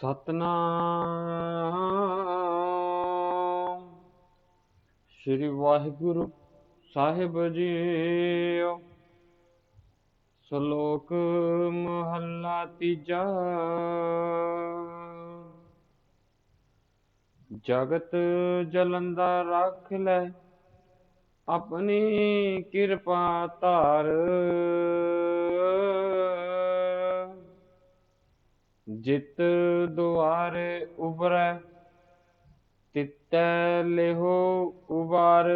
ਸਤਨਾਮ। ਸ੍ਰੀ ਵਾਹਿਗੁਰੂ ਸਾਹਿਬ ਜੀਓ। ਸ਼ਲੋਕ ਮਹੱਲਾ ਤੀਜਾ। ਜਗਤ ਜਲੰਦਾ ਰੱਖ ਲੈ, ਆਪਣੀ ਕਿਰਪਾ ਧਾਰ। ਜਿਤ ਦੁਆਰੇ ਉਬਰੈ ਤਿਤੈ ਲਿਹੋ ਉਬਾਰ।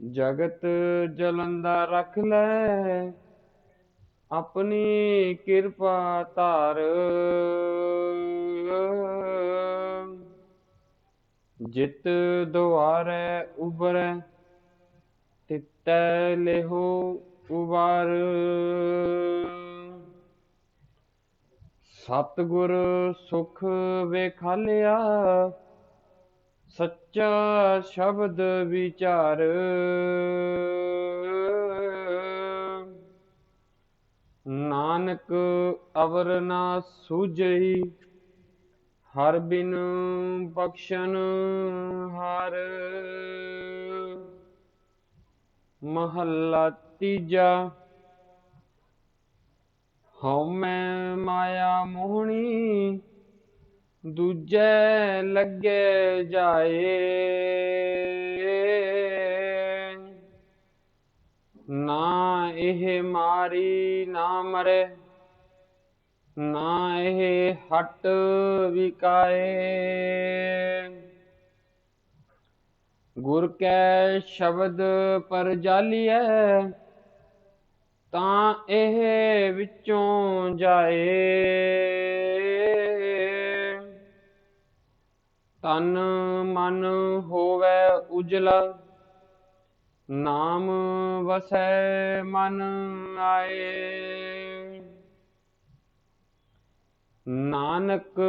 ਜਗਤ ਜਲੰਦਾ ਰੱਖ ਲੈ, ਆਪਣੀ ਕਿਰਪਾ ਧਾਰ। ਜਿਤ ਦੁਆਰੇ ਉਬਰੈ ਤਿਤੈ ਲਿਹੋ ਉਬਾਰ। ਸਤਿਗੁਰ ਸੁਖ ਵੇਖਾਲਿਆ, ਸੱਚਾ ਸ਼ਬਦ ਵਿਚਾਰ। ਨਾਨਕ ਅਵਰ ਨਾ ਸੂਝਈ, ਹਰ ਬਿਨ ਬਖਸ਼ਨ ਹਾਰ। ਮਹੱਲਾ ਤੀਜਾ। ਹਉਮੈ ਮਾਇਆ ਮੋਹਣੀ, ਦੂਜੇ ਲੱਗੇ ਜਾਏ। ਨਾ ਇਹ ਮਾਰੀ ਨਾ ਮਰੇ, ਨਾ ਇਹ ਹਟ ਵਿਕਾਏ ਗੁਰ ਕੈ ਸ਼ਬਦ ਪਰ ਜਾਲੀਐ, ਤਾਂ ਇਹ ਵਿੱਚੋਂ ਜਾਏ। ਤਨ ਮਨ ਹੋਵੇ ਉਜਲਾ, ਨਾਮ ਵਸੈ ਮਨ ਆਏ। ਨਾਨਕ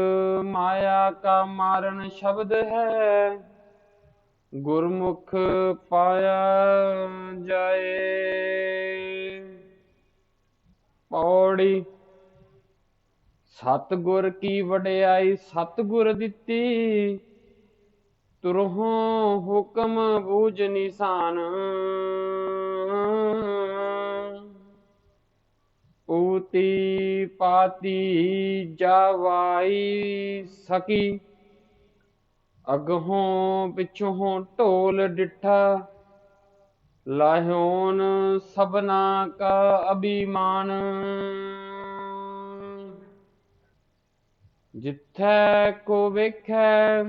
ਮਾਇਆ ਕਾ ਮਾਰਨ ਸ਼ਬਦ ਹੈ ਗੁਰਮੁਖ ਪਾਇਆ ਜਾਏ। ਪੌੜੀ, ਸਤਗੁਰ ਕੀ ਵਡਿਆਈ, ਸਤਗੁਰ ਦਿੱਤੀ। ਤੁਰਹੋਂ ਹੁਕਮ ਬੂਝ ਨਿਸ਼ਾਨ। ਪੂਤੀ ਪਾਤੀ ਜਾਵਾਈ ਸਕੀ। ਅਗਹੋਂ ਪਿਛੋਂ ਢੋਲ ਡਿੱਠਾ ਲਾਹਿਓਨ ਸਭਨਾ ਕਾ ਅਭਿਮਾਨ। ਜਿੱਥੈ ਕੋ ਵੇਖੈ,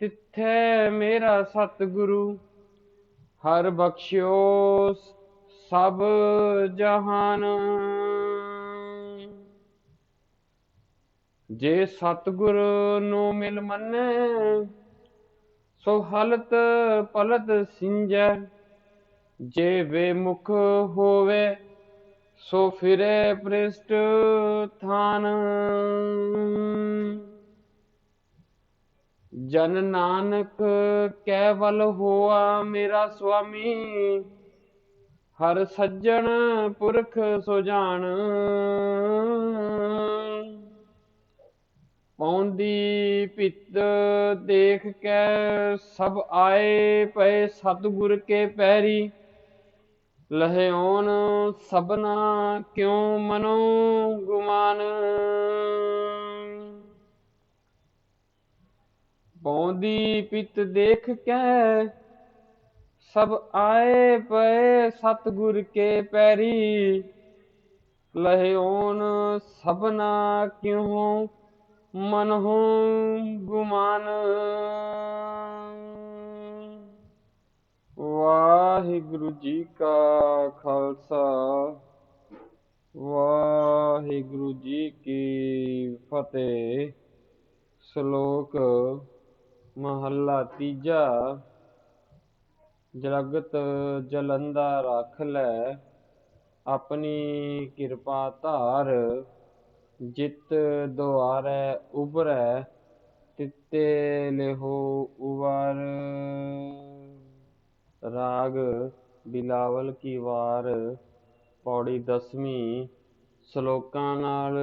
ਤਿੱਥੈ ਮੇਰਾ ਸਤਿਗੁਰੂ, ਹਰ ਬਖਸ਼ਿਓ ਸਭ ਜਹਾਨ। ਜੇ ਸਤਿਗੁਰ ਨੂੰ ਮਿਲ ਮੰਨੈ, ਸੋ ਹਲਤ ਪਲਤ ਸਿੰਜੈ। ਜੇ ਬੇਮੁਖ ਹੋਵੇ, ਸੋ ਫਿਰੇ ਪ੍ਰਿਸ਼ਟ ਥਾਨ। ਜਨ ਨਾਨਕ ਕੈਵਲ ਹੋਆ ਮੇਰਾ ਸੁਆਮੀ, ਹਰ ਸੱਜਣ ਪੁਰਖ ਸੋ ਜਾਣ ਪੌਂਦੀ ਪਿੱਤ ਦੇਖ ਕੇ ਸਭ ਆਏ ਪਏ ਸਤਿਗੁਰ ਕੇ ਪੈਰੀ। ਲਹਿਓਨ ਸਭਨਾ ਕਿਉ ਮਨੋ ਗੁਮਾਨ। ਪੌਂਦੀ ਪਿੱਤ ਦੇਖ ਕੇ ਸਭ ਆਏ ਪਏ ਸਤਿਗੁਰ ਕੇ ਪੈਰੀ। ਲਹਿਓਨ ਸਭਨਾ ਕਿਉ ਮਨ ਗੁਮਾਨ ਵਾਹਿਗੁਰੂ ਜੀ ਕਾ ਖਾਲਸਾ, ਵਾਹਿਗੁਰੂ ਜੀ ਕੀ ਫਤਿਹ। ਸ਼ਲੋਕ ਮਹੱਲਾ ਤੀਜਾ। ਜਗਤ ਜਲੰਦਾ ਰੱਖ ਲੈ, ਆਪਣੀ ਕਿਰਪਾ ਧਾਰ। ਜਿਤ ਦੁਆਰੈ ਉਬਰੈ ਤਿੱਤੇ ਲਿਹੋ ਉਵਾਰ। ਰਾਗ ਬਿਲਾਵਲ ਕੀ ਵਾਰ ਪੌੜੀ ਦਸਵੀਂ ਸ਼ਲੋਕਾਂ ਨਾਲ